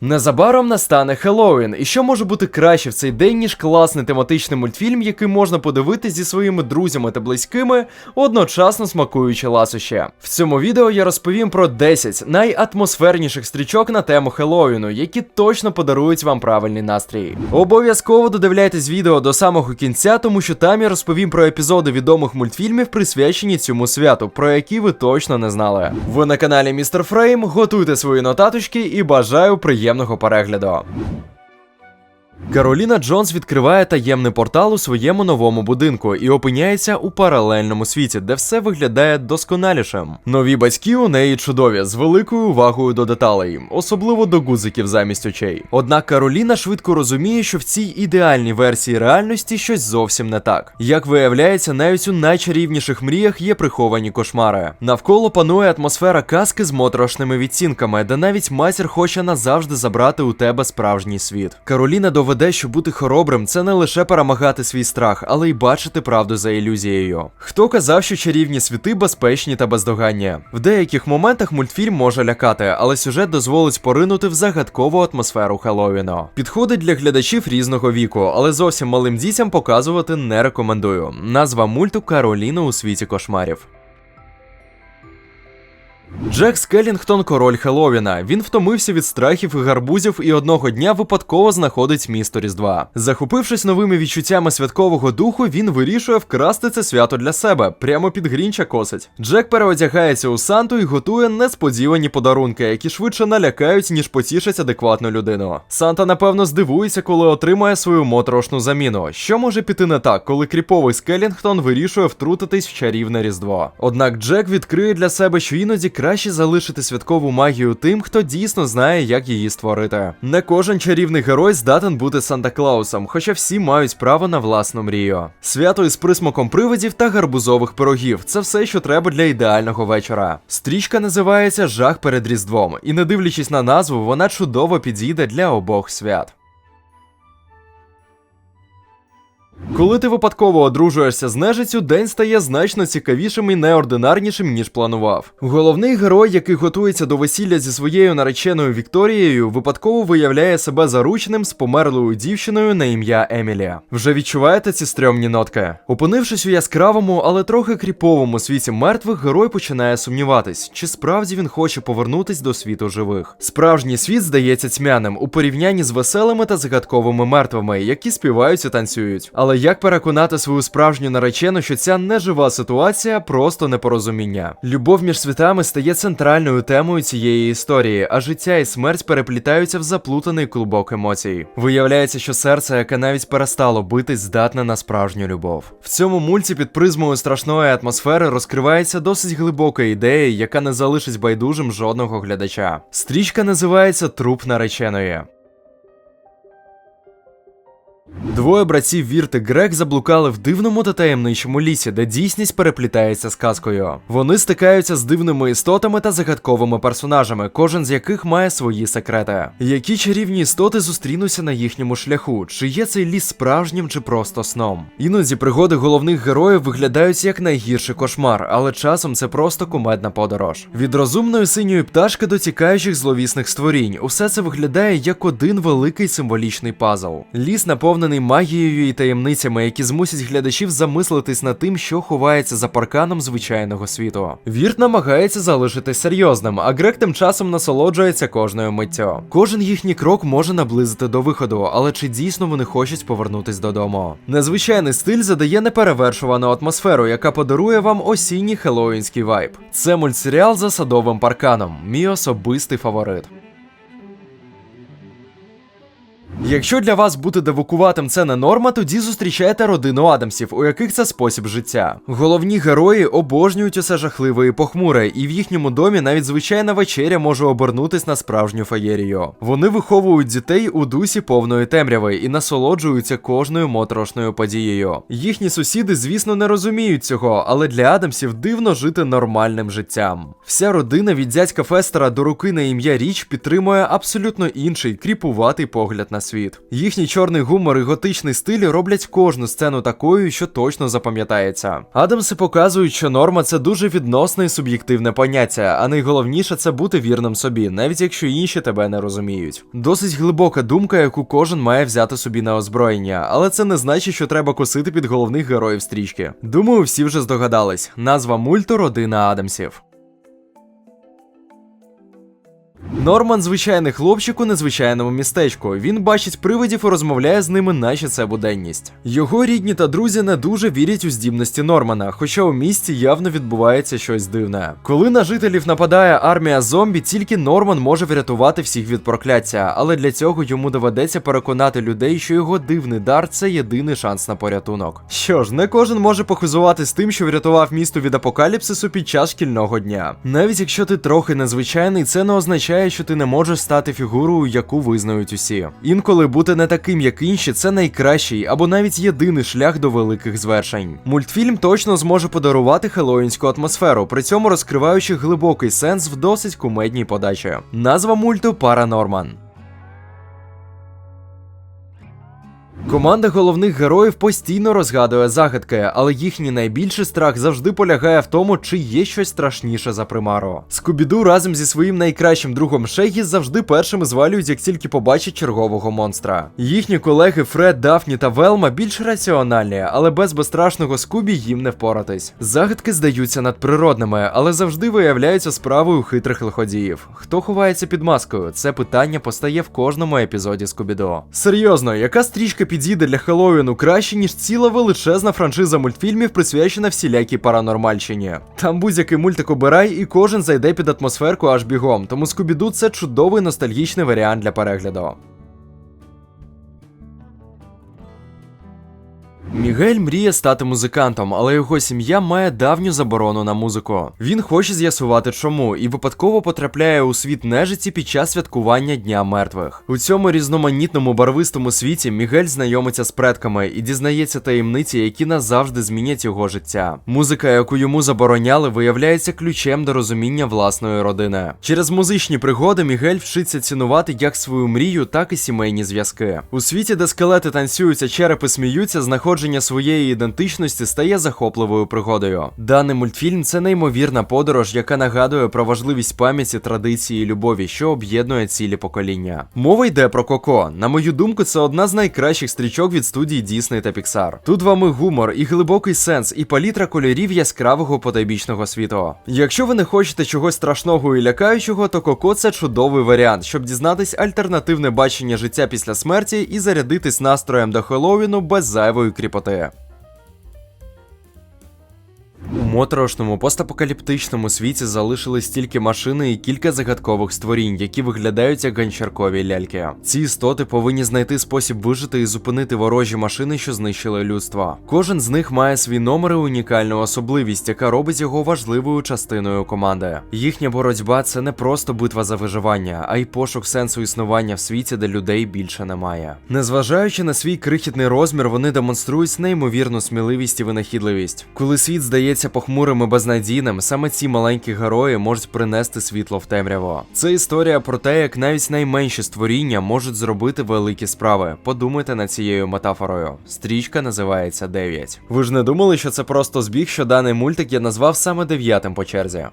Незабаром настане Хеллоуін, і що може бути краще в цей день, ніж класний тематичний мультфільм, який можна подивитись зі своїми друзями та близькими, одночасно смакуючи ласощі. В цьому відео я розповім про 10 найатмосферніших стрічок на тему Хеллоуіну, які точно подарують вам правильний настрій. Обов'язково додивляйтесь відео до самого кінця, тому що там я розповім про епізоди відомих мультфільмів, присвячені цьому святу, про які ви точно не знали. Ви на каналі Містер Фрейм, готуйте свої нотаточки і бажаю приємного перегляду. Кароліна Джонс відкриває таємний портал у своєму новому будинку і опиняється у паралельному світі, де все виглядає досконалішим. Нові батьки у неї чудові, з великою увагою до деталей, особливо до гузиків замість очей. Однак Кароліна швидко розуміє, що в цій ідеальній версії реальності щось зовсім не так. Як виявляється, навіть у найчарівніших мріях є приховані кошмари. Навколо панує атмосфера казки з моторошними відцінками, де навіть матір хоче назавжди забрати у тебе справжній світ. Кароліна доведе, що бути хоробрим це не лише перемагати свій страх, але й бачити правду за ілюзією. Хто казав, що чарівні світи безпечні та бездоганні? В деяких моментах мультфільм може лякати, але сюжет дозволить поринути в загадкову атмосферу Хеллоуіну. Підходить для глядачів різного віку, але зовсім малим дітям показувати не рекомендую. Назва мульту Кароліна у світі кошмарів. Джек Скеллінгтон король Хеллоуіна. Він втомився від страхів і гарбузів і одного дня випадково знаходить місто Різдва. Захопившись новими відчуттями святкового духу, він вирішує вкрасти це свято для себе, прямо під грінча косить. Джек переодягається у Санту і готує несподівані подарунки, які швидше налякають, ніж потішать адекватну людину. Санта, напевно, здивується, коли отримає свою моторошну заміну. Що може піти не так, коли кріповий Скеллінгтон вирішує втрутитись в чарівне різдво. Однак Джек відкриє для себе, що іноді краще залишити святкову магію тим, хто дійсно знає, як її створити. Не кожен чарівний герой здатен бути Санта Клаусом, хоча всі мають право на власну мрію. Свято із присмаком привидів та гарбузових пирогів це все, що треба для ідеального вечора. Стрічка називається Жах перед Різдвом, і не дивлячись на назву, вона чудово підійде для обох свят. Коли ти випадково одружуєшся з нежицю, день стає значно цікавішим і неординарнішим, ніж планував. Головний герой, який готується до весілля зі своєю нареченою Вікторією, випадково виявляє себе зарученим з померлою дівчиною на ім'я Емілія. Вже відчуваєте ці стрьомні нотки? Опинившись у яскравому, але трохи кріповому світі мертвих, герой починає сумніватись, чи справді він хоче повернутись до світу живих. Справжній світ здається тьмяним у порівнянні з веселими та загадковими мертвими, які співають і танцюють. Але як переконати свою справжню наречену, що ця нежива ситуація просто непорозуміння? Любов між світами стає центральною темою цієї історії, а життя і смерть переплітаються в заплутаний клубок емоцій. Виявляється, що серце, яке навіть перестало битись, здатне на справжню любов. В цьому мульті під призмою страшної атмосфери розкривається досить глибока ідея, яка не залишить байдужим жодного глядача. Стрічка називається Труп нареченої. Двоє братів Вірт і Грег заблукали в дивному та таємничому лісі, де дійсність переплітається з казкою. Вони стикаються з дивними істотами та загадковими персонажами, кожен з яких має свої секрети. Які чарівні істоти зустрінуться на їхньому шляху? Чи є цей ліс справжнім чи просто сном? Іноді пригоди головних героїв виглядають як найгірший кошмар, але часом це просто кумедна подорож. Від розумної синьої пташки до тікаючих зловісних створінь, усе це виглядає як один великий символічний пазл. Ліс наповнений магією і таємницями, які змусять глядачів замислитись над тим, що ховається за парканом звичайного світу. Вірт намагається залишитись серйозним, а Грег тим часом насолоджується кожною миттю. Кожен їхній крок може наблизити до виходу, але чи дійсно вони хочуть повернутись додому? Незвичайний стиль задає неперевершувану атмосферу, яка подарує вам осінній хеллоуінський вайб. Це мультсеріал за садовим парканом, мій особистий фаворит. Якщо для вас бути девукуватим це не норма, тоді зустрічайте родину Адамсів, у яких це спосіб життя. Головні герої обожнюють усе жахливе і похмуре, і в їхньому домі навіть звичайна вечеря може обернутись на справжню феєрію. Вони виховують дітей у дусі повної темряви і насолоджуються кожною моторошною подією. Їхні сусіди, звісно, не розуміють цього, але для Адамсів дивно жити нормальним життям. Вся родина від дядька Фестера до руки на ім'я Річ підтримує абсолютно інший кріпуватий погляд на світ. Їхній чорний гумор і готичний стиль роблять кожну сцену такою, що точно запам'ятається. Адамси показують, що норма це дуже відносне і суб'єктивне поняття, а найголовніше це бути вірним собі, навіть якщо інші тебе не розуміють. Досить глибока думка, яку кожен має взяти собі на озброєння, але це не значить, що треба косити під головних героїв стрічки. Думаю, всі вже здогадались. Назва мульту Родина Адамсів. Норман звичайний хлопчик у незвичайному містечку. Він бачить привидів і розмовляє з ними, наче це буденність. Його рідні та друзі не дуже вірять у здібності Нормана, хоча у місті явно відбувається щось дивне. Коли на жителів нападає армія зомбі, тільки Норман може врятувати всіх від прокляття, але для цього йому доведеться переконати людей, що його дивний дар це єдиний шанс на порятунок. Що ж, не кожен може похизуватись тим, що врятував місто від апокаліпсису під час шкільного дня. Навіть якщо ти трохи незвичайний, це не означає, що ти не можеш стати фігурою, яку визнають усі. Інколи бути не таким, як інші, це найкращий або навіть єдиний шлях до великих звершень. Мультфільм точно зможе подарувати Хелоїнську атмосферу, при цьому розкриваючи глибокий сенс в досить кумедній подачі. Назва мульту Паранорман. Команда головних героїв постійно розгадує загадки, але їхній найбільший страх завжди полягає в тому, чи є щось страшніше за примару. Скубіду разом зі своїм найкращим другом Шегі завжди першими звалюють, як тільки побачать чергового монстра. Їхні колеги Фред, Дафні та Велма більш раціональні, але без безстрашного Скубі їм не впоратись. Загадки здаються надприродними, але завжди виявляються справою хитрих лиходіїв. Хто ховається під маскою? Це питання постає в кожному епізоді Скубідо. Серйозно, яка стрічка підійде для Хеллоуіну краще, ніж ціла величезна франшиза мультфільмів, присвячена всілякій паранормальщині. Там будь-який мультик обирай, і кожен зайде під атмосферку аж бігом, тому Скубіду це чудовий ностальгічний варіант для перегляду. Мігель мріє стати музикантом, але його сім'я має давню заборону на музику. Він хоче з'ясувати, чому, і випадково потрапляє у світ нежиці під час святкування Дня мертвих. У цьому різноманітному барвистому світі Мігель знайомиться з предками і дізнається таємниці, які назавжди змінять його життя. Музика, яку йому забороняли, виявляється ключем до розуміння власної родини. Через музичні пригоди Мігель вчиться цінувати як свою мрію, так і сімейні зв'язки. У світі, де скелети танцюються, черепи сміються, знаходження своєї ідентичності стає захопливою пригодою. Даний мультфільм це неймовірна подорож, яка нагадує про важливість пам'яті, традиції і любові, що об'єднує цілі покоління. Мова йде про Коко. На мою думку, це одна з найкращих стрічок від студії Disney та Pixar. Тут вам і гумор, і глибокий сенс, і палітра кольорів яскравого потайбічного світу. Якщо ви не хочете чогось страшного і лякаючого, то Коко це чудовий варіант, щоб дізнатись альтернативне бачення життя після смерті і зарядитись настроєм до Хеллоуіну без зайвої кріпоти. У моторошному постапокаліптичному світі залишились тільки машини і кілька загадкових створінь, які виглядають як ганчаркові ляльки. Ці істоти повинні знайти спосіб вижити і зупинити ворожі машини, що знищили людство. Кожен з них має свій номер і унікальну особливість, яка робить його важливою частиною команди. Їхня боротьба це не просто битва за виживання, а й пошук сенсу існування в світі, де людей більше немає. Незважаючи на свій крихітний розмір, вони демонструють неймовірну сміливість і винахідливість. Коли світ здається похмурим і безнадійним, саме ці маленькі герої можуть принести світло в темряво. Це історія про те, як навіть найменші створіння можуть зробити великі справи. Подумайте над цією метафорою. Стрічка називається 9. Ви ж не думали, що це просто збіг, що даний мультик я назвав саме дев'ятим по черзі.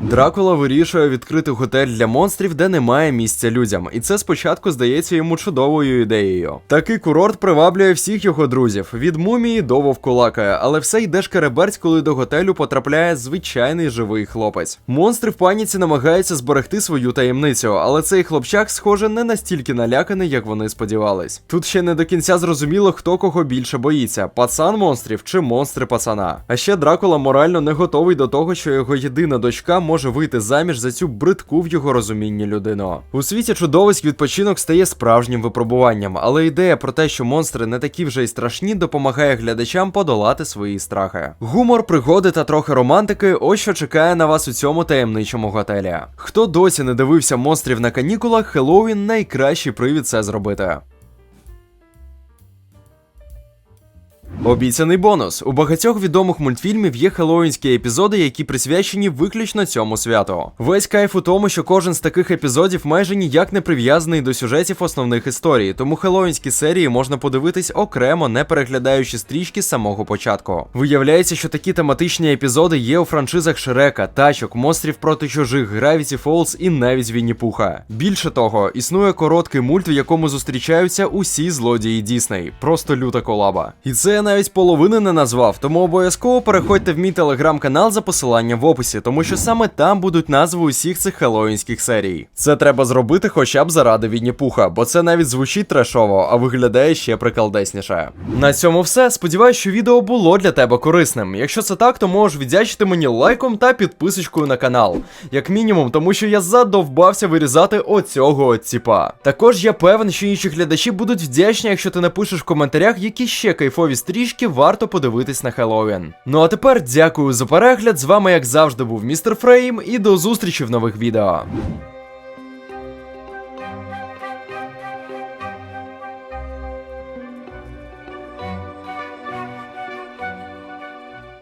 Дракула вирішує відкрити готель для монстрів, де немає місця людям, і це спочатку здається йому чудовою ідеєю. Такий курорт приваблює всіх його друзів від мумії до вовкулака, але все йде шкереберть, коли до готелю потрапляє звичайний живий хлопець. Монстри в паніці намагаються зберегти свою таємницю, але цей хлопчак, схоже, не настільки наляканий, як вони сподівались. Тут ще не до кінця зрозуміло, хто кого більше боїться: пацан монстрів чи монстри пацана. А ще Дракула морально не готовий до того, що його єдина дочка може вийти заміж за цю бридку в його розумінні людину. У світі чудовиськ відпочинок стає справжнім випробуванням, але ідея про те, що монстри не такі вже й страшні, допомагає глядачам подолати свої страхи. Гумор, пригоди та трохи романтики ось що чекає на вас у цьому таємничому готелі. Хто досі не дивився монстрів на канікулах, Хеллоуін найкращий привід це зробити. Обіцяний бонус. У багатьох відомих мультфільмів є хеллоуінські епізоди, які присвячені виключно цьому святу. Весь кайф у тому, що кожен з таких епізодів майже ніяк не прив'язаний до сюжетів основних історій, тому хеллоуінські серії можна подивитись окремо, не переглядаючи стрічки з самого початку. Виявляється, що такі тематичні епізоди є у франшизах Шрека, Тачок, Монстрів проти чужих, Gravity Falls і навіть Вінні Пуха. Більше того, існує короткий мульт, в якому зустрічаються усі злодії Дісней. Просто люта колаба. І це навіть половини не назвав, тому обов'язково переходьте в мій телеграм-канал за посиланням в описі, тому що саме там будуть назви усіх цих хеллоуінських серій. Це треба зробити хоча б заради Вінні Пуха, бо це навіть звучить трешово, а виглядає ще приколдесніше. На цьому все. Сподіваюсь, що відео було для тебе корисним. Якщо це так, то можеш віддячити мені лайком та підписочкою на канал. Як мінімум, тому що я задовбався вирізати оцього ціпа. Також я певен, що інші глядачі будуть вдячні, якщо ти напишеш в коментарях, які ще кайфові стрічки варто подивитись на Хеллоуін. Ну а тепер дякую за перегляд. З вами, як завжди, був містер Фрейм, і до зустрічі в нових відео.